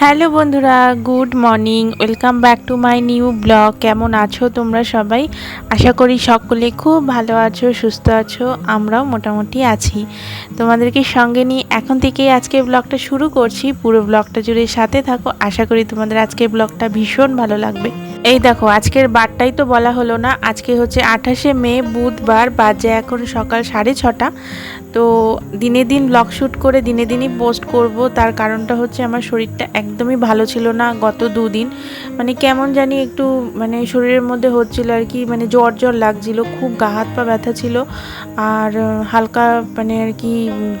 Hello বন্ধুরা, good morning, welcome back to my new blog. কেমন আছো তোমরা সবাই? আশা করি সকলে খুব ভালো আছো, সুস্থ আছো, আমরাও মোটামুটি আছি। তোমাদেরকে সঙ্গে নিয়ে এখন থেকেই আজকে ব্লগটা শুরু করছি। পুরো ব্লগটা জুড়ে সাথে থাকো। আশা করি তোমাদের আজকে ব্লগটা ভীষণ ভালো লাগবে। এই দেখো, আজকের বারটাই তো বলা হলো না। আজকে হচ্ছে আঠাশে মে, বুধবার বাজে এখন সকাল সাড়ে ছটা। তো দিনে দিন ব্লগ শ্যুট করে দিনে দিনই পোস্ট করব। তার কারণটা হচ্ছে আমার শরীরটা একদমই ভালো ছিল না গত দুদিন। মানে কেমন জানি একটু মানে শরীরের মধ্যে হচ্ছিল আর কি মানে জ্বর জ্বর লাগছিল, খুব গা হাত পা ব্যথা ছিল। আর হালকা মানে আর কি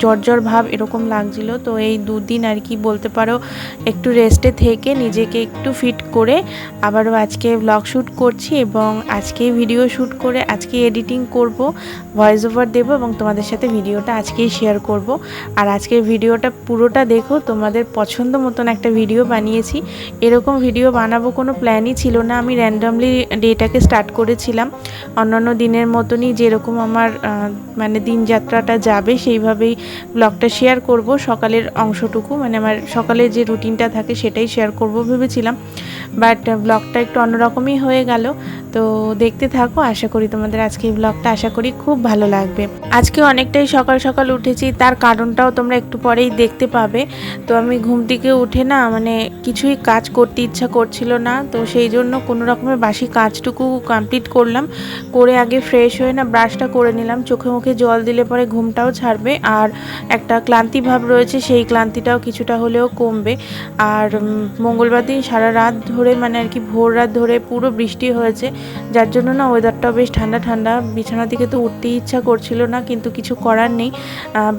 জ্বর জ্বর ভাব এরকম লাগছিল। তো এই দুদিন আর কি বলতে পারো, একটু রেস্টে থেকে নিজেকে একটু ফিট করে আবারও আজকে ব্লগ শ্যুট করছি এবং আজকে ভিডিও শ্যুট করে আজকে এডিটিং করব ভয়েস ওভার দেবো এবং তোমাদের সাথে ভিডিওটা আজকেই শেয়ার করব। আর আজকের ভিডিওটা পুরোটা দেখো, তোমাদের পছন্দ মতন একটা ভিডিও বানিয়েছি। এরকম ভিডিও বানাবো কোনো প্ল্যানই ছিল না, আমি র্যান্ডামলি ডেটাকে স্টার্ট করেছিলাম। অন্যান্য দিনের মতনই যেরকম আমার মানে দিনযাত্রাটা যাবে, সেইভাবেই ব্লগটা শেয়ার করব। সকালের অংশটুকু মানে আমার সকালের যে রুটিনটা থাকে সেটাই শেয়ার করব ভেবেছিলাম। বাট ব্লগটা একটু অন্যরকমই হয়ে গেল। তো দেখতে থাকো, আশা করি তোমাদের আজকে এই ব্লগটা আশা করি খুব ভালো লাগবে। আজকে অনেকটাই সকাল সকাল উঠেছি, তার কারণটাও তোমরা একটু পরেই দেখতে পাবে। তো আমি ঘুম থেকে উঠে না মানে কিছুই কাজ করতে ইচ্ছা করছিল না, তো সেই জন্য কোনো রকমের বাসি কাজটুকু কমপ্লিট করলাম। করে আগে ফ্রেশ হয়ে না ব্রাশটা করে নিলাম, চোখে মুখে জল দিলে পরে ঘুমটাও ছাড়বে। আর একটা ক্লান্তি ভাব রয়েছে, সেই ক্লান্তিটাও কিছুটা হলেও কমবে। আর মঙ্গলবার দিন সারা রাত ধরে মানে আর কি ভোর রাত ধরে পুরো বৃষ্টি হয়েছে, যার জন্য না ওয়েদারটাও বেশ ঠান্ডা ঠান্ডা। বিছানা থেকে তো উঠতেই ইচ্ছা করছিল না, কিন্তু কিছু করার নেই।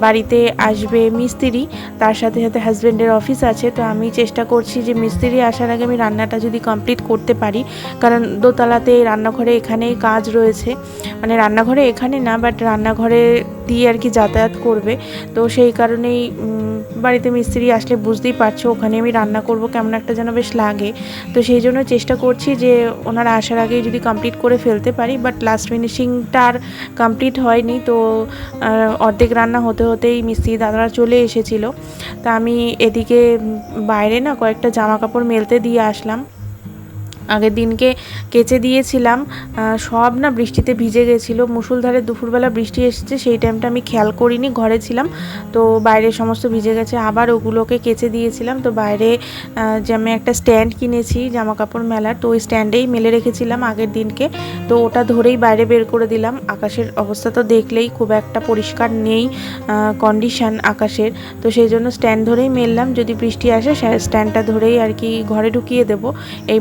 বাড়িতে আসবে মিস্ত্রি, তার সাথে সাথে হাজব্যান্ডের অফিস আছে। তো আমি চেষ্টা করছি যে মিস্ত্রি আসার আগে আমি রান্নাটা যদি কমপ্লিট করতে পারি, কারণ দোতলাতে রান্নাঘরে এখানেই কাজ রয়েছে। মানে রান্নাঘরে এখানে না বাট রান্নাঘরে দিয়ে আর কি যাতায়াত করবে। তো সেই কারণেই বাড়িতে মিস্ত্রি আসলে বুঝতেই পারছ, ওখানে আমি রান্না করব কেমন একটা যেন বেশ লাগে। তো সেই জন্য চেষ্টা করছি যে ওনারা আসার আগেই যদি কমপ্লিট করে ফেলতে পারি বাট লাস্ট ফিনিশিংটা আর কমপ্লিট হয়নি। তো অর্ধেক রান্না হতে হতেই মিস্ত্রি দাদারা চলে এসেছিল। তা আমি এদিকে বাইরে না কয়েকটা জামা কাপড় মেলতে দিয়ে আসলাম। আগের দিনকে কেচে দিয়েছিলাম সব না বৃষ্টিতে ভিজে গেছিল। মুসুলধারে দুপুরবেলা বৃষ্টি এসেছে, সেই টাইমটা আমি খেয়াল করিনি, ঘরে ছিলাম। তো বাইরে সমস্ত ভিজে গেছে, আবার ওগুলোকে কেচে দিয়েছিলাম। তো বাইরে যে আমি একটা স্ট্যান্ড কিনেছি জামা কাপড় মেলার, তো ওই স্ট্যান্ডেই মেলে রেখেছিলাম আগের দিনকে। তো ওটা ধরেই বাইরে বের করে দিলাম। আকাশের অবস্থা তো দেখলেই খুব একটা পরিষ্কার নেই কন্ডিশন আকাশের। তো সেই জন্য স্ট্যান্ড ধরেই মেললাম। যদি বৃষ্টি আসে স্ট্যান্ডটা ধরেই আর কি ঘরে ঢুকিয়ে দেব। এই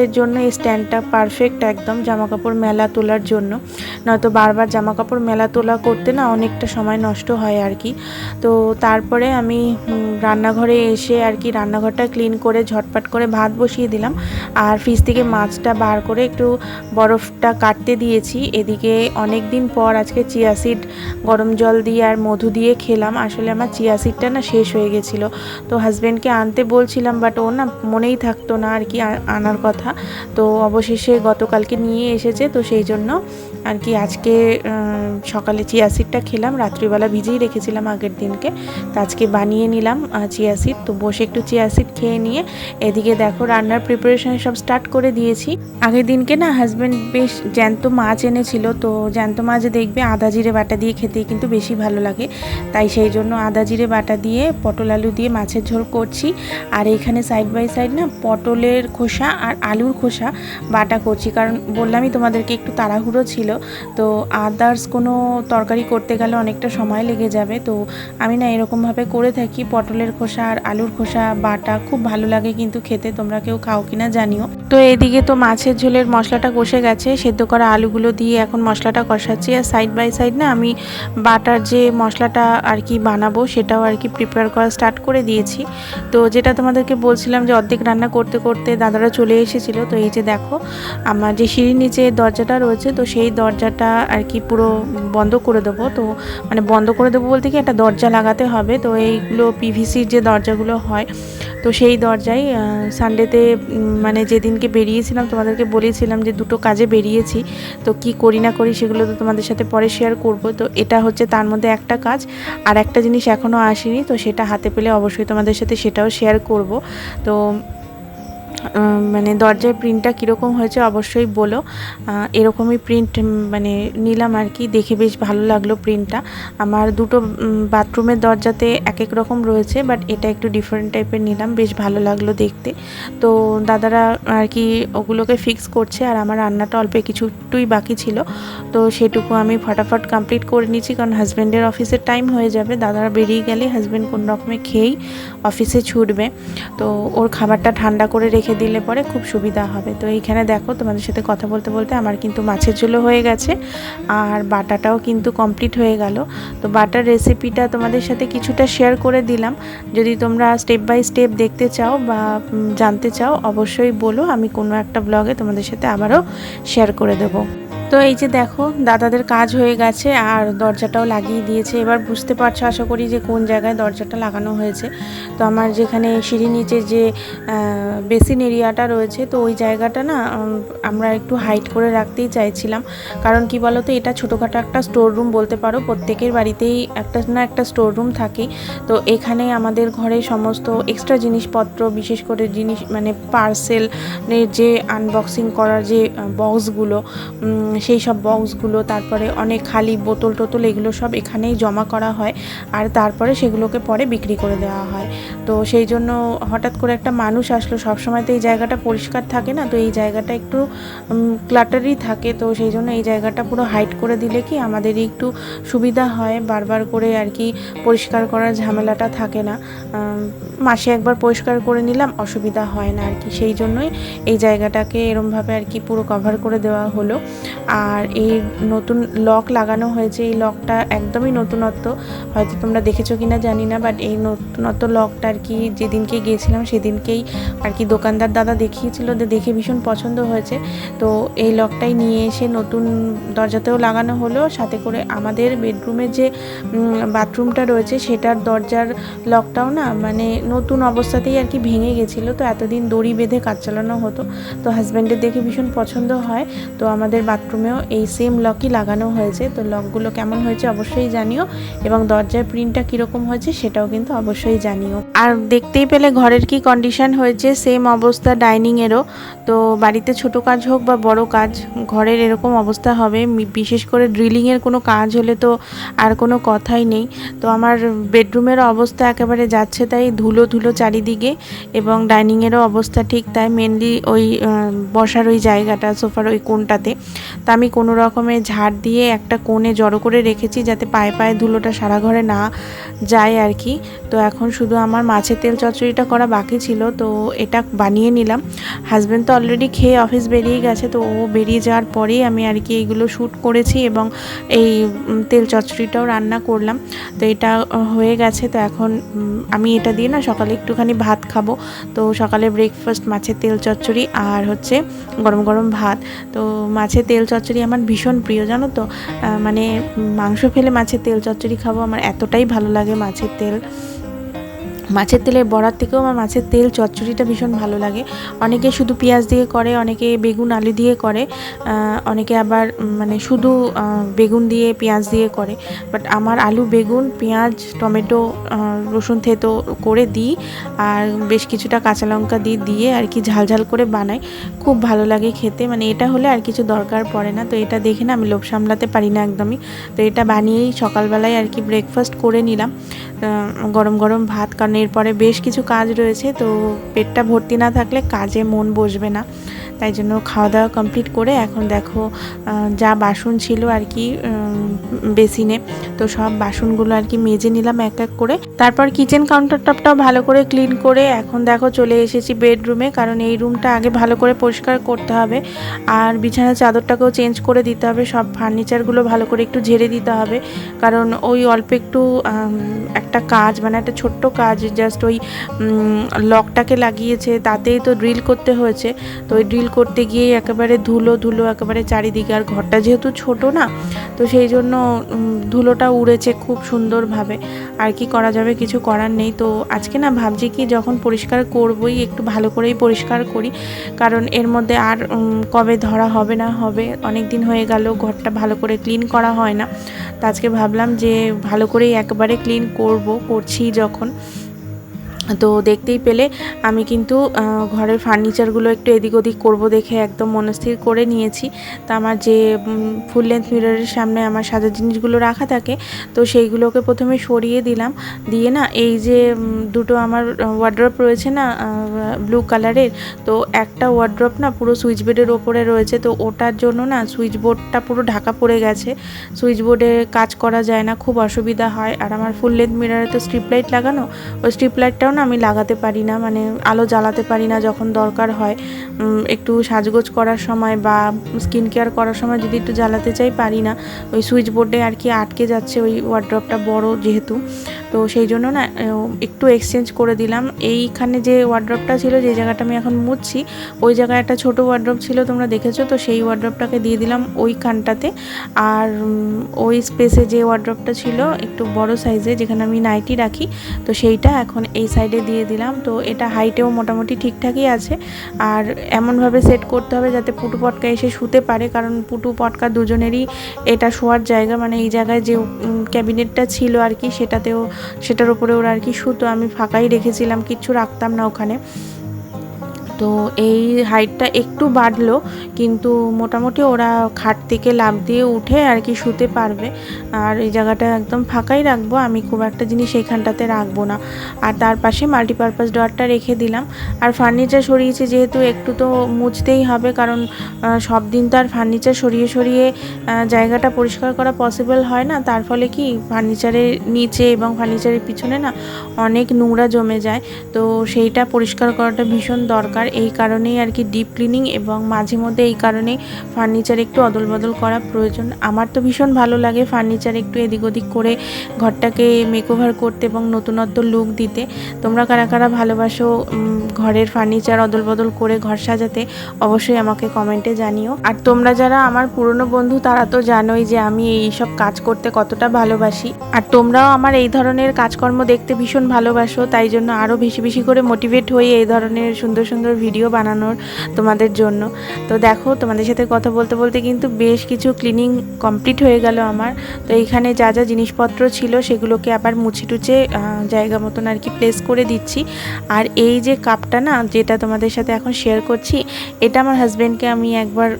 বর্ষাকালের জন্য এই স্ট্যান্ডটা পারফেক্ট একদম জামা কাপড় মেলা তোলার জন্য। নয়তো বারবার জামা কাপড় মেলা তোলা করতে না অনেকটা সময় নষ্ট হয় আর কি। তো তারপরে আমি রান্নাঘরে এসে আর কি রান্নাঘরটা ক্লিন করে ঝটপট করে ভাত বসিয়ে দিলাম। আর ফ্রিজ থেকে মাছটা বার করে একটু বরফটা কাটতে দিয়েছি। এদিকে অনেক দিন পর আজকে চিয়া সিড গরম জল দিয়ে আর মধু দিয়ে খেলাম। আসলে আমার চিয়া সিডটা না শেষ হয়ে গেছিল। তো হাজব্যান্ডকে আনতে বলছিলাম বাট ও না মনেই থাকতো না আর কি আনার কথা। তো অবশেষে গতকালকে নিয়ে এসেছে, তো সেই জন্য আর কি আজকে সকালে চিয়া সিডটা খেলাম, রাত্রিবেলা ভিজেই রেখেছিলাম আগের দিনকে। তো আজকে বানিয়ে নিলাম চিয়া সিড। তো বসে একটু চিয়া সিড খেয়ে নিয়ে এদিকে দেখো রান্নার প্রিপারেশন সব স্টার্ট করে দিয়েছি। আগের দিনকে না হাজব্যান্ড বেশ জ্যান্ত মাছ এনেছিল, তো জ্যান্ত মাছ দেখবে আদা জিরে বাটা দিয়ে খেতে কিন্তু বেশি ভালো লাগে। তাই সেই জন্য আদা জিরে বাটা দিয়ে, পটল আলু দিয়ে মাছের ঝোল করছি। আর এখানে সাইড বাই সাইড না পটলের খোসা আর আলুর খোসা বাটা করছি। কারণ বললামই তোমাদেরকে একটু তাড়াহুড়ো ছিল, তো আদার্স কোনো তরকারি করতে গেলে অনেকটা সময় লেগে যাবে। তো আমি না এরকমভাবে করে থাকি, পটলের খোসা আর আলুর খোসা বাটা খুব ভালো লাগে কিন্তু খেতে, তোমরা কেউ খাও কিনা জানিও। তো এদিকে তো মাছের ঝোলের মশলাটা কষে গেছে। সেদ্ধ করা আলুগুলো দিয়ে এখন মশলাটা কষাচ্ছি। আর সাইড বাই সাইড না আমি বাটার যে মশলাটা আর কি বানাবো, সেটাও আর কি প্রিপেয়ার করা স্টার্ট করে দিয়েছি। তো যেটা তোমাদেরকে বলছিলাম যে অর্ধেক রান্না করতে করতে দাদারা চলে এসেছিল। তো এই যে দেখো, আমার যে সিঁড়ির নিচে দরজাটা রয়েছে, তো সেই দরজাটা আর কি পুরো বন্ধ করে দেবো। তো মানে বন্ধ করে দেবো বলতে কি একটা দরজা লাগাতে হবে। তো এইগুলো পিভিসির যে দরজাগুলো হয় তো সেই দরজায় সানডেতে মানে যেদিনকে বেরিয়েছিলাম, তোমাদেরকে বলেছিলাম যে দুটো কাজে বেরিয়েছি। তো কি করি না করি সেগুলো তো তোমাদের সাথে পরে শেয়ার করব। তো এটা হচ্ছে তার মধ্যে একটা কাজ। আর একটা জিনিস এখনও আসেনি, তো সেটা হাতে পেলে অবশ্যই তোমাদের সাথে সেটাও শেয়ার করব। তো মানে দরজার প্রিন্টটা কীরকম হয়েছে অবশ্যই বলো। এরকমই প্রিন্ট মানে নিলাম আর কি। দেখে বেশ ভালো লাগল প্রিন্টটা আমার দুটো বাথরুমের দরজাতে এক এক রকম রয়েছে বাট এটা একটু ডিফারেন্ট টাইপের নিলাম। বেশ ভালো লাগল দেখতে। তো দাদারা আর কি ওগুলোকে ফিক্স করছে, আর আমার রান্নাটা অল্প কিছুটুই বাকি ছিল। তো সেটুকু আমি ফটাফট কমপ্লিট করে নিয়েছি কারণ হাজব্যান্ডের অফিসের টাইম হয়ে যাবে। দাদারা বেরিয়ে গেলে হাজব্যান্ড কোনো রকমে খেয়েই অফিসে ছুটবে। তো ওর খাবারটা ঠান্ডা করে রেখে দিলে পরে খুব সুবিধা হবে। তো এইখানে দেখো তোমাদের সাথে কথা বলতে বলতে আমার কিন্তু মাছের ঝোলও হয়ে গেছে আর বাটাটাও কিন্তু কমপ্লিট হয়ে গেল। তো বাটার রেসিপিটা তোমাদের সাথে কিছুটা শেয়ার করে দিলাম। যদি তোমরা স্টেপ বাই স্টেপ দেখতে চাও বা জানতে চাও, অবশ্যই বলো। আমি কোনো একটা ব্লগে তোমাদের সাথে আবারও শেয়ার করে দেবো। তো এই যে দেখো, দাদাদের কাজ হয়ে গেছে আর দরজাটাও লাগিয়ে দিয়েছে। এবার বুঝতে পারছ আশা করি যে কোন জায়গায় দরজাটা লাগানো হয়েছে। তো আমার যেখানে সিঁড়ি নিচে যে বেসিন এরিয়াটা রয়েছে, তো ওই জায়গাটা না আমরা একটু হাইট করে রাখতেই চাইছিলাম। কারণ কি বলো তো এটা ছোটোখাটো একটা স্টোর রুম বলতে পারো। প্রত্যেকের বাড়িতেই একটা না একটা স্টোর রুম থাকেই তো এখানে আমাদের ঘরে সমস্ত এক্সট্রা জিনিসপত্র, বিশেষ করে জিনিস মানে পার্সেল যে আনবক্সিং করার যে বক্সগুলো সেই সব বক্সগুলো, তারপরে অনেক খালি বোতল টোতল, এগুলো সব এখানেই জমা করা হয় আর তারপরে সেগুলোকে পরে বিক্রি করে দেওয়া হয়। তো সেই জন্য হঠাৎ করে একটা মানুষ আসলো, সবসময় তো এই জায়গাটা পরিষ্কার থাকে না, তো এই জায়গাটা একটু ক্লাটারই থাকে, তো সেই জন্য এই জায়গাটা পুরো হাইট করে দিলে কি আমাদের একটু সুবিধা হয়, বারবার করে আর কি পরিষ্কার করার ঝামেলাটা থাকে না। মাসে একবার পরিষ্কার করে নিলাম, অসুবিধা হয় না আর কি। সেই জন্যই এই জায়গাটাকে এরমভাবে আর কি পুরো কভার করে দেওয়া হলো। আর এই নতুন লক লাগানো হয়েছে, এই লকটা একদমই নতুনত্ব। হয়তো তোমরা দেখেছ কি না জানি না বাট এই নতুনত্ব লকটা আর কি যেদিনকে গিয়েছিলাম সেদিনকেই আর কি দোকানদার দাদা দেখিয়েছিল যে দেখে ভীষণ পছন্দ হয়েছে। তো এই লকটাই নিয়ে এসে নতুন দরজাতেও লাগানো হলো, সাথে করে আমাদের বেডরুমের যে বাথরুমটা রয়েছে সেটার দরজার লকটাও না মানে নতুন অবস্থাতেই আর কি ভেঙে গেছিল। তো এতদিন দড়ি বেঁধে কাজ চালানো হতো। তো হাজব্যান্ডের দেখে ভীষণ পছন্দ হয়। তো আমাদের বাথরুমেও এই সেম লকই লাগানো হয়েছে। তো লকগুলো কেমন হয়েছে অবশ্যই জানিও এবং দরজার প্রিন্টটা কীরকম হয়েছে সেটাও কিন্তু অবশ্যই জানিও। আর দেখতেই পেলে ঘরের কি কন্ডিশন হয়েছে সেম অবস্থা ডাইনিংয়েরও তো বাড়িতে ছোট কাজ হোক বা বড় কাজ, ঘরের এরকম অবস্থা হবে। বিশেষ করে ড্রিলিংয়ের কোনো কাজ হলে তো আর কোনো কথাই নেই। তো আমার বেডরুমের অবস্থা একেবারে যাচ্ছে তাই ধুলো ধুলো চারিদিকে এবং ডাইনিংয়েরও অবস্থা ঠিক তাই মেনলি ওই বসার ওই জায়গাটা, সোফার ওই কোণটাতে। তা আমি কোনো রকমে ঝাড় দিয়ে একটা কোণে জড়ো করে রেখেছি যাতে পায়ে পায়ে ধুলোটা সারা ঘরে না যায় আর কি। তো এখন শুধু আমার মাছের তেল চচ্চড়িটা করা বাকি ছিল, তো এটা বানিয়ে নিলাম। হাজব্যান্ড তো অলরেডি খেয়ে অফিস বেরিয়ে গেছে, তো ও বেরিয়ে যাওয়ার পরেই আমি আর কি এইগুলো শ্যুট করেছি এবং এই তেল চচ্চড়িটাও রান্না করলাম। তো এটা হয়ে গেছে, তো এখন আমি এটা দিয়ে না সকালে একটুখানি ভাত খাব। তো সকালে ব্রেকফাস্ট মাছের তেল চচ্চড়ি আর হচ্ছে গরম গরম ভাত। তো মাছের তেল চচ্চড়ি আমার ভীষণ প্রিয়, জানো তো? মানে মাংস ফেলে মাছের তেল চচ্চড়ি খাব, আমার এতটাই ভালো লাগে মাছের তেল। মাছের তেলের বড়ার থেকেও আমার মাছের তেল, চচ্চড়িটা ভীষণ ভালো লাগে। অনেকে শুধু পেঁয়াজ দিয়ে করে, অনেকে বেগুন, আলু দিয়ে করে অনেকে আবার মানে শুধু বেগুন দিয়ে, পেঁয়াজ দিয়ে করে। বাট আমার আলু, বেগুন, পেঁয়াজ, টমেটো রসুন থেতো করে দিই আর বেশ কিছুটা কাঁচা লঙ্কা দিয়ে দিয়ে আর কি ঝাল ঝাল করে বানাই। খুব ভালো লাগে খেতে মানে এটা হলে আর কিছু দরকার পড়ে না। তো এটা দেখে না আমি লোভ সামলাতে পারি না একদমই। তো এটা বানিয়েই সকালবেলায় আর কি ব্রেকফাস্ট করে নিলাম। গরম গরম ভাত, কারণ এরপরে বেশ কিছু কাজ রয়েছে, তো পেটটা ভর্তি না থাকলে কাজে মন বসবে না। তাই জন্য খাওয়া দাওয়া কমপ্লিট করে এখন দেখো যা বাসন ছিল আর কি বেসিনে, তো সব বাসনগুলো আর কি মেজে নিলাম এক এক করে। তারপর কিচেন কাউন্টার টপটাও ভালো করে ক্লিন করে এখন দেখো চলে এসেছি বেডরুমে কারণ এই রুমটা আগে ভালো করে পরিষ্কার করতে হবে। আর বিছানার চাদরটাকেও চেঞ্জ করে দিতে হবে, সব ফার্নিচারগুলো ভালো করে একটু ঝেড়ে দিতে হবে। কারণ ওই অল্প একটু একটা কাজ মানে একটা ছোট্ট কাজ জাস্ট ওই লকটাকে লাগিয়েছে, তাতেই তো ড্রিল করতে হয়েছে। তো ওই ড্রিল করতে গিয়েই একেবারে ধুলো ধুলো একেবারে চারিদিকে। আর ঘরটা যেহেতু ছোট না, তো সেই জন্য ধুলোটা উড়েছে খুব সুন্দরভাবে। আর কি করা যাবে কিছু করার নেই। তো আজকে না ভাবছি কি যখন পরিষ্কার করবই, একটু ভালো করেই পরিষ্কার করি। কারণ এর মধ্যে আর কবে ধরা হবে না হবে অনেক দিন হয়ে গেল, ঘরটা ভালো করে ক্লিন করা হয় না। তো আজকে ভাবলাম যে ভালো করেই একবারে ক্লিন করব, করছি যখন। তো দেখতেই পেলে আমি কিন্তু ঘরের ফার্নিচারগুলো একটু এদিক ওদিক করব দেখে একদম মনস্থির করে নিয়েছি। তা আমার যে ফুল লেন্থ মিররের সামনে আমার সাজা জিনিসগুলো রাখা থাকে, তো সেইগুলোকে প্রথমে সরিয়ে দিলাম। দিয়ে না, এই যে দুটো আমার ওয়ার্ড্রপ রয়েছে না ব্লু কালারের তো একটা ওয়ার্ড্রপ না পুরো সুইচ বোর্ডের ওপরে রয়েছে, তো ওটার জন্য না সুইচ বোর্ডটা পুরো ঢাকা পড়ে গেছে। সুইচ বোর্ডে কাজ করা যায় না, খুব অসুবিধা হয়। আর আমার ফুল লেন্থ মিররে তো স্ট্রিপ লাইট লাগানো, ওই স্ট্রিপ লাইটটাও না আমি লাগাতে পারি না মানে আলো জ্বালাতে পারি না যখন দরকার হয়। একটু সাজগোজ করার সময় বা স্কিন কেয়ার করার সময় যদি একটু জ্বালাতে চাই পারি না, ওই সুইচ বোর্ডে আর কি আটকে যাচ্ছে ওই ওয়ার্ড্রপটা বড় যেহেতু। তো সেই জন্য না একটু এক্সচেঞ্জ করে দিলাম। এইখানে যে ওয়ার্ড্রপটা ছিল, যে জায়গাটা আমি এখন মুছছি, ওই জায়গায় একটা ছোট ওয়ার্ড্রপ ছিল, তোমরা দেখেছ? তো সেই ওয়ার্ড্রপটাকে দিয়ে দিলাম ওইখানটাতে। আর ওই স্পেসে যে ওয়ার্ড্রপটা ছিল, একটু বড় সাইজে যেখানে আমি নাইটি রাখি, তো সেইটা এখন এই সাইডে দিয়ে দিলাম। তো এটা হাইটেও মোটামুটি ঠিকঠাকই আছে। আর এমনভাবে সেট করতে হবে যাতে পুটু পটকা এসে শুতে পারে, কারণ পুটু পটকা দুজনেরই এটা শোয়ার জায়গা। মানে এই জায়গায় যে ক্যাবিনেটটা ছিল আর কি, সেটাতেও সেটার উপরে ওরা আর কি সুতো আমি ফাঁকাই রেখেছিলাম কিচ্ছু রাখতাম না ওখানে। তো এই হাইটটা একটু বাড়লো, কিন্তু মোটামুটি ওরা খাট থেকে লাফ দিয়ে উঠে আর কি শুতে পারবে। আর এই জায়গাটা একদম ফাঁকাই রাখব, আমি খুব একটা জিনিস এখানটাতে রাখব না। আর তার পাশে মাল্টিপারপাস ডোরটা রেখে দিলাম। আর ফার্নিচার সরিয়েছে যেহেতু একটু তো মুছতেই হবে, কারণ সব দিন তো আর ফার্নিচার সরিয়ে সরিয়ে জায়গাটা পরিষ্কার করা পসিবল হয় না। তার ফলে কি ফার্নিচারের নিচে এবং ফার্নিচারের পিছনে না অনেক নোংরা জমে যায়। তো সেইটা পরিষ্কার করাটা ভীষণ দরকার। এই কারণেই আর কি ডিপ ক্লিনিং এবং মাঝে মধ্যে এই কারণে ফার্নিচার একটু অদল বদল করা প্রয়োজন। আমার তো ভীষণ ভালো লাগে ফার্নিচার একটু এদিক ওদিক করে ঘরটাকে মেকওভার করতে এবং নতুনত্ব লুক দিতে। তোমরা কারা কারা ভালোবাসো ঘরের ফার্নিচার অদল বদল করে ঘর সাজাতে অবশ্যই আমাকে কমেন্টে জানিও। আর তোমরা যারা আমার পুরনো বন্ধু, তারা তো জানোই যে আমি এই সব কাজ করতে কতটা ভালোবাসি। আর তোমরাও আমার এই ধরনের কাজকর্ম দেখতে ভীষণ ভালোবাসো, তাই জন্য আরও বেশি বেশি করে মোটিভেট হই এই ধরনের সুন্দর সুন্দর ভিডিও বানানোর তোমাদের জন্য। তো দেখো, তোমাদের সাথে কথা বলতে বলতে কিন্তু বেশ কিছু ক্লিনিং কমপ্লিট হয়ে গেল আমার। তো এইখানে যা যা জিনিসপত্র ছিল সেগুলোকে আবার মুছে টুচে জায়গা মতন আর কি প্লেস করে দিচ্ছি। আর এই যে কাপটা না, যেটা তোমাদের সাথে এখন শেয়ার করছি, এটা আমার হাজব্যান্ডকে আমি একবার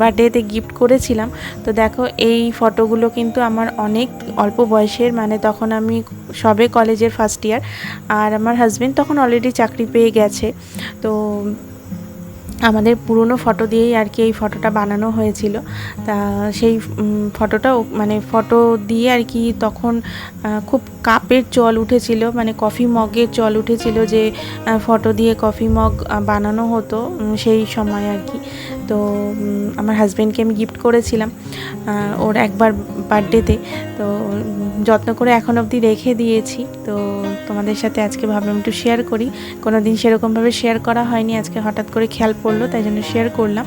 বার্থডেতে গিফট করেছিলাম। তো দেখো, এই ফটোগুলো কিন্তু আমার অনেক অল্প বয়সের মানে তখন আমি সবে কলেজের ফার্স্ট ইয়ার আর আমার হাজব্যান্ড তখন অলরেডি চাকরি পেয়ে গেছে। তো আমাদের পুরনো ফটো দিয়েই আর কি এই ফটোটা বানানো হয়েছিল। তা সেই উম, ফটোটাও মানে ফটো দিয়ে আর কি তখন খুব কাপের চল উঠেছিল মানে কফি মগের চল উঠেছিল যে ফটো দিয়ে কফি মগ বানানো হতো সেই সময় আর কি। তো আমার হাজব্যান্ডকে আমি গিফট করেছিলাম ওর একবার বার্থডেতে তো যত্ন করে এখন অবধি রেখে দিয়েছি। তো তোমাদের সাথে আজকে ভাবলাম একটু শেয়ার করি। কোনো দিন সেরকমভাবে শেয়ার করা হয়নি, আজকে হঠাৎ করে খেয়াল পড়ল, তাই জন্য শেয়ার করলাম।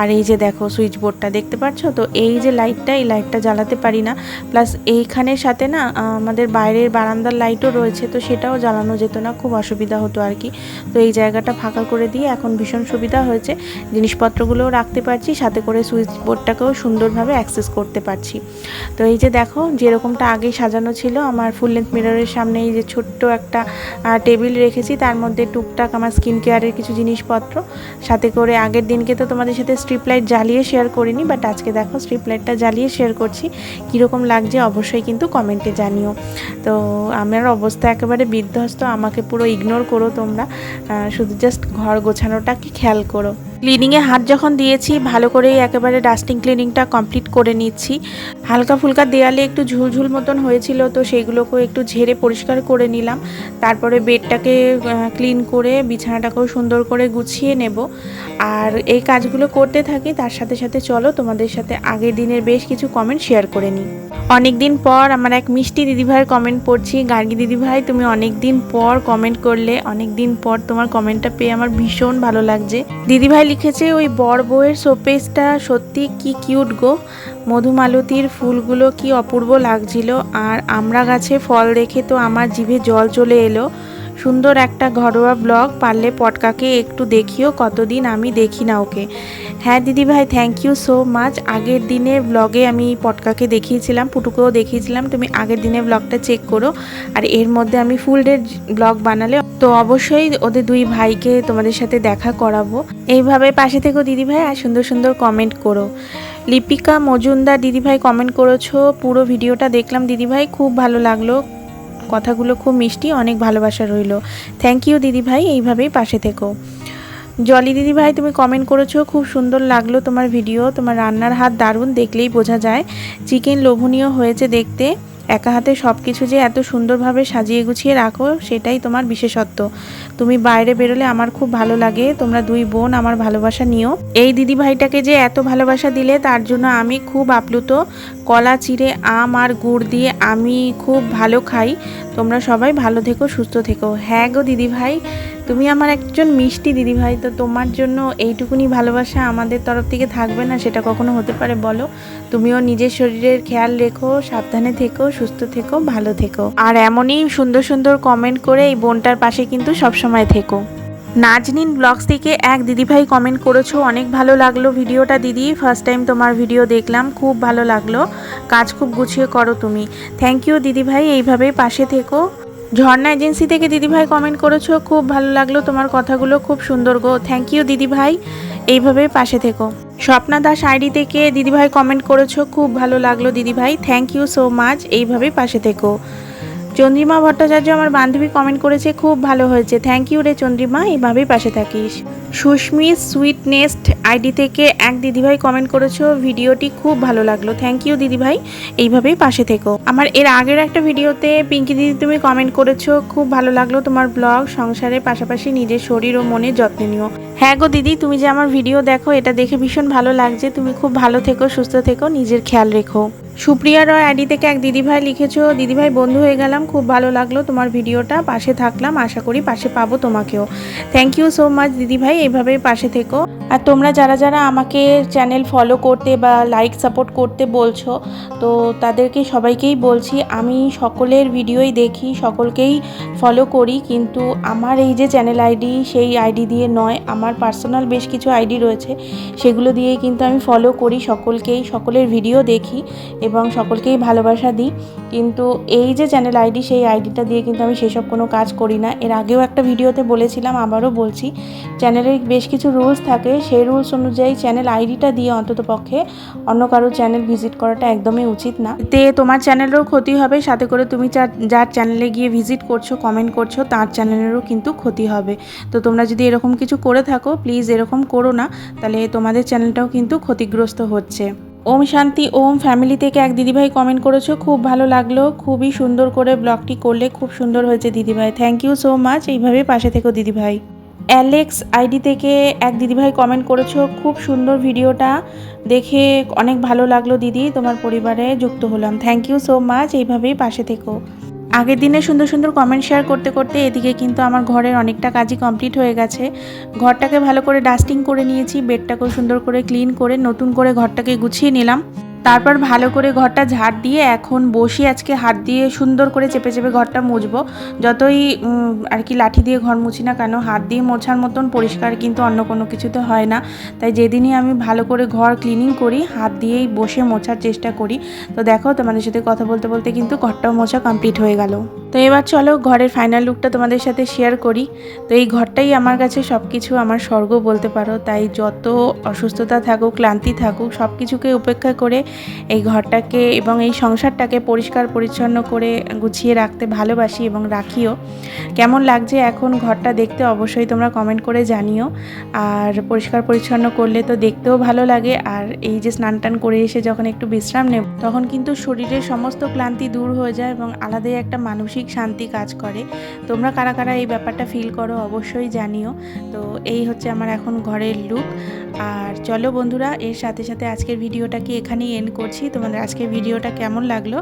আর এই যে দেখো সুইচ বোর্ডটা দেখতে পাচ্ছ? তো এই যে লাইটটা এই লাইটটা জ্বালাতে পারি না। প্লাস এইখানের সাথে না আমাদের বাইরের বারান্দার লাইটও রয়েছে, তো সেটাও জ্বালানো যেত না, খুব অসুবিধা হতো আর কি। তো এই জায়গাটা ফাঁকা করে দিয়ে এখন ভীষণ সুবিধা হয়েছে। জিনিসপত্রগুলোও রাখতে পারছি, সাথে করে সুইচ বোর্ডটাকেও সুন্দরভাবে অ্যাক্সেস করতে পারছি। তো এই যে দেখো, যেরকমটা আগে সাজানো ছিল, আমার ফুল লেন্থ মিররের সামনে এই যে ছোট্ট একটা টেবিল রেখেছি। তার মধ্যে টুকটাক আমার স্কিন কেয়ারের কিছু জিনিসপত্র। সাথে করে আগের দিনকে তো তোমাদের সাথে স্ট্রিপ লাইট জ্বালিয়ে শেয়ার করিনি বাট আজকে দেখো স্ট্রিপ লাইটটা জ্বালিয়ে শেয়ার করছি। কীরকম লাগছে অবশ্যই কিন্তু কমেন্টে জানিও। তো আমার অবস্থা একেবারে বিধ্বস্ত, আমাকে পুরো ইগনোর করো তোমরা। শুধু জাস্ট ঘর গোছানোটাকে খেয়াল করো। ক্লিনিংয়ে হাত যখন দিয়েছি, ভালো করেই একেবারে ডাস্টিং ক্লিনিংটা কমপ্লিট করে নিচ্ছি। হালকা ফুলকা দেয়ালে একটু ঝুলঝুল মতন হয়েছিল, তো সেইগুলোকেও একটু ঝেড়ে পরিষ্কার করে নিলাম। তারপরে বেডটাকে ক্লিন করে, বিছানাটাকেও সুন্দর করে গুছিয়ে নেব। আর এই কাজগুলো করতে থাকি, তার সাথে সাথে চলো, তোমাদের সাথে আগের দিনের বেশ কিছু কমেন্ট শেয়ার করে নিই। অনেক দিন পর আমার এক মিষ্টি দিদিভাইয়ের কমেন্ট পড়ছি। গার্গী দিদিভাই, তুমি অনেক দিন পর কমেন্ট করলে অনেক দিন পর তোমার কমেন্টটা পেয়ে আমার ভীষণ ভালো লাগছে। দিদিভাই লিখেছে, ওই বর বউয়ের শোপেসটা সত্যি কি কিউট গো। মধুমালতির ফুলগুলো কি অপূর্ব লাগছিল। আর আমরা গাছে ফল দেখে তো আমার জিভে জল চলে এলো। সুন্দর একটা ঘরোয়া ব্লগ, পারলে পটকাকে একটু দেখিও, কতদিন আমি দেখি না ওকে। হ্যাঁ দিদি ভাই থ্যাংক ইউ সো মাচ আগের দিনের ব্লগে আমি পটকাকে দেখিয়েছিলাম, পুটুকেও দেখিয়েছিলাম, তুমি আগের দিনের ব্লগটা চেক করো। আর এর মধ্যে আমি ফুল ডে ব্লগ বানালে, তো অবশ্যই ওদের দুই ভাইকে তোমাদের সাথে দেখা করাবো। এইভাবে পাশে থেকেও দিদি ভাই আর সুন্দর সুন্দর কমেন্ট করো। লিপিকা মজুমদার, দিদিভাই কমেন্ট করেছ, পুরো ভিডিওটা দেখলাম। দিদিভাই, খুব ভালো লাগল। কথাগুলো খুব মিষ্টি, অনেক ভালোবাসা রইল। থ্যাংক ইউ দিদিভাই, এইভাবেই পাশে থেকো। জলি দিদিভাই, তুমি কমেন্ট করেছ, খুব সুন্দর লাগল তোমার ভিডিও তোমার রান্নার হাত দারুণ, দেখলেই বোঝা যায়। চিকেন লোভনীয় হয়েছে দেখতে। একা হাতে সব কিছু যে এত সুন্দরভাবে সাজিয়ে গুছিয়ে রাখো, সেটাই তোমার বিশেষত্ব। তুমি বাইরে বেরোলে আমার খুব ভালো লাগে, তোমরা দুই বোন, আমার ভালোবাসা নিও। এই দিদি ভাইটাকে যে এত ভালোবাসা দিলে, তার জন্য আমি খুব আপ্লুত। কলা, চিড়ে, আম আর গুড় দিয়ে আমি খুব ভালো খাই। তোমরা সবাই ভালো থেকো, সুস্থ থেকো। হ্যাঁ গো দিদি ভাই তুমি আমার একজন মিষ্টি দিদি ভাই তো তোমার জন্য এইটুকুনি ভালোবাসা আমাদের তরফ থেকে থাকবে না সেটা কখনো হতে পারে বলো? তুমিও নিজের শরীরের খেয়াল রেখো, সাবধানে থেকো, সুস্থ থেকো, ভালো থেকো। আর এমনই সুন্দর সুন্দর কমেন্ট করে এই বোনটার পাশে কিন্তু সবসময় থেকো। নাজনিন ব্লগস থেকে এক দিদিভাই কমেন্ট করেছ, অনেক ভালো লাগল ভিডিওটা দিদি। ফার্স্ট টাইম তোমার ভিডিও দেখলাম, খুব ভালো লাগল। কাজ খুব গুছিয়ে করো তুমি। থ্যাংক ইউ দিদিভাই, এইভাবেই পাশে থেকো। ঝর্ণা এজেন্সি থেকে দিদিভাই কমেন্ট করেছ, খুব ভালো লাগল তোমার কথাগুলো, খুব সুন্দর গো। থ্যাংক ইউ দিদিভাই এইভাবে পাশে থেকো। স্বপ্না দাস আইডি থেকে দিদিভাই কমেন্ট করেছ, খুব ভালো লাগল দিদিভাই। থ্যাংক ইউ সো মাচ এইভাবেই পাশে থেকো। চন্দ্রিমা ভট্টাচার্য আমার বান্ধবী কমেন্ট করেছে, খুব ভালো হয়েছে। থ্যাংক ইউ রে চন্দ্রিমা এইভাবেই পাশে থাকিস। সুস্মিত সুস্মি সুইটনেস্ট আইডি থেকে এক দিদিভাই কমেন্ট করেছ, ভিডিওটি খুব ভালো লাগল। থ্যাংক ইউ দিদিভাই, এইভাবেই পাশে থেকো। আমার এর আগের একটা ভিডিওতে পিঙ্কি দিদি তুমি কমেন্ট করেছ, খুব ভালো লাগল তোমার ব্লগ সংসারের পাশাপাশি নিজের শরীর ও মনের যত্ন নিও। হ্যাঁ গো দিদি, তুমি যে আমার ভিডিও দেখো, এটা দেখে ভীষণ ভালো লাগছে। তুমি খুব ভালো থেকো, সুস্থ থেকো, নিজের খেয়াল রেখো। সুপ্রিয়া রয় আইডি থেকে এক দিদিভাই লিখেছো, দিদিভাই, বন্ধু হয়ে গেলাম, খুব ভালো লাগল তোমার ভিডিওটা, পাশে থাকলাম, আশা করি পাশে পাবো তোমাকেও। থ্যাংক ইউ সো মাচ দিদিভাই, এইভাবেই পাশে থেকো। আর তোমরা যারা যারা আমাকে চ্যানেল ফলো করতে বা লাইক সাপোর্ট করতে বলছো, তো তাদেরকে সবাইকেই বলছি, আমি সকলের ভিডিওই দেখি, সকলকেই ফলো করি, কিন্তু আমার এই যে চ্যানেল আইডি সেই আইডি দিয়ে নয়, আমার পার্সোনাল বেশ কিছু আইডি রয়েছে, সেগুলো দিয়েই কিন্তু আমি ফলো করি সকলকেই, সকলের ভিডিও দেখি এবং সকলকেই ভালোবাসা দিই। কিন্তু এই যে চ্যানেল আইডি সেই আইডিটা দিয়ে কিন্তু আমি সেসব কোনো কাজ করি না। এর আগেও একটা ভিডিওতে বলেছিলাম, আবারও বলছি চ্যানেলের বেশ কিছু রুলস থাকে সেই রুলস অনুযায়ী চ্যানেল আইডিটা দিয়ে অন্তত পক্ষে অন্য কারও চ্যানেল ভিজিট করাটা একদমই উচিত না। তে তোমার চ্যানেলেরও ক্ষতি হবে, সাথে করে তুমি যার চ্যানেলে গিয়ে ভিজিট করছ কমেন্ট করছ, তার চ্যানেলেরও কিন্তু ক্ষতি হবে। তো তোমরা যদি এরকম কিছু করে থাকো প্লিজ এরকম করো না, তাহলে তোমাদের চ্যানেলটাও কিন্তু ক্ষতিগ্রস্ত হচ্ছে। ওম শান্তি, ওম ফ্যামিলি থেকে এক দিদিভাই কমেন্ট করেছ, খুব ভালো লাগল, খুবই সুন্দর করে ব্লগটি করলে, খুব সুন্দর হয়েছে দিদিভাই। থ্যাংক ইউ সো মাচ এইভাবে পাশে থেকো দিদিভাই। অ্যালেক্স আইডি থেকে এক দিদিভাই কমেন্ট করেছ, খুব সুন্দর ভিডিওটা। দেখে অনেক ভালো লাগল দিদি, তোমার পরিবারে যুক্ত হলাম। থ্যাংক ইউ সো মাচ এইভাবেই পাশে থেকো। আগের দিনে সুন্দর সুন্দর কমেন্ট শেয়ার করতে করতে এদিকে কিন্তু আমার ঘরের অনেকটা কাজই কমপ্লিট হয়ে গেছে। ঘরটাকে ভালো করে ডাস্টিং করে নিয়েছি বেডটাকেও সুন্দর করে ক্লিন করে নতুন করে ঘরটাকে গুছিয়ে নিলাম। তারপর ভালো করে ঘরটা ঝাড় দিয়ে এখন বসি আজকে হাত দিয়ে সুন্দর করে চেপে চেপে ঘরটা মুছবো। যতই আর কি লাঠি দিয়ে ঘর মুছি না কেন, হাত দিয়ে মোছার মতন পরিষ্কার কিন্তু অন্য কোনো কিছুতে হয় না। তাই যেদিনই আমি ভালো করে ঘর ক্লিনিং করি, হাত দিয়েই বসে মোছার চেষ্টা করি। তো দেখো, তোমাদের সাথে কথা বলতে বলতে কিন্তু ঘরটাও মোছা কমপ্লিট হয়ে গেল। তো এবার চলো ঘরের ফাইনাল লুকটা তোমাদের সাথে শেয়ার করি। তো এই ঘরটাই আমার কাছে সব কিছু আমার স্বর্গ বলতে পারো। তাই যত অসুস্থতা থাকুক, ক্লান্তি থাকুক সব কিছুকে উপেক্ষা করে এই ঘরটাকে এবং এই সংসারটাকে পরিষ্কার পরিচ্ছন্ন করে গুছিয়ে রাখতে ভালোবাসি এবং রাখিও। কেমন লাগছে এখন ঘরটা দেখতে অবশ্যই তোমরা কমেন্ট করে জানিও। আর পরিষ্কার পরিচ্ছন্ন করলে তো দেখতেও ভালো লাগে। আর এই যে স্নান টান করে এসে যখন একটু বিশ্রাম নেব, তখন কিন্তু শরীরের সমস্ত ক্লান্তি দূর হয়ে যায় এবং আলাদাই একটা মানসিক শান্তি কাজ করে। তোমরা কারা কারা এই ব্যাপারটা ফিল করো অবশ্যই জানিও। তো এই হচ্ছে আমার এখন ঘরের লুক আর চলো বন্ধুরা, এর সাথে সাথে আজকের ভিডিওটাকে এখানেই এন্ড করছি। তোমাদের আজকের ভিডিওটা কেমন লাগল?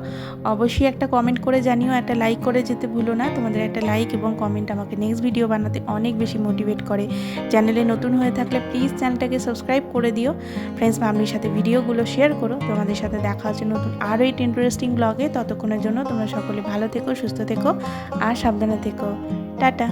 অবশ্যই একটা কমেন্ট করে জানিও, একটা লাইক করে যেতে ভুলো না। তোমাদের একটা লাইক এবং কমেন্ট আমাকে নেক্সট ভিডিও বানাতে অনেক বেশি মোটিভেট করে। চ্যানেলে নতুন হয়ে থাকলে প্লিজ চ্যানেলটাকে সাবস্ক্রাইব করে দিও। ফ্রেন্ডস ফ্যামিলির সাথে ভিডিওগুলো শেয়ার করো। তোমাদের সাথে দেখা হচ্ছে নতুন আরও একটি ইন্টারেস্টিং ব্লগে ততক্ষণের জন্য তোমরা সকলে ভালো থেকো, সুস্থ থেকো, আর সাবধানে থেকো। টাটা!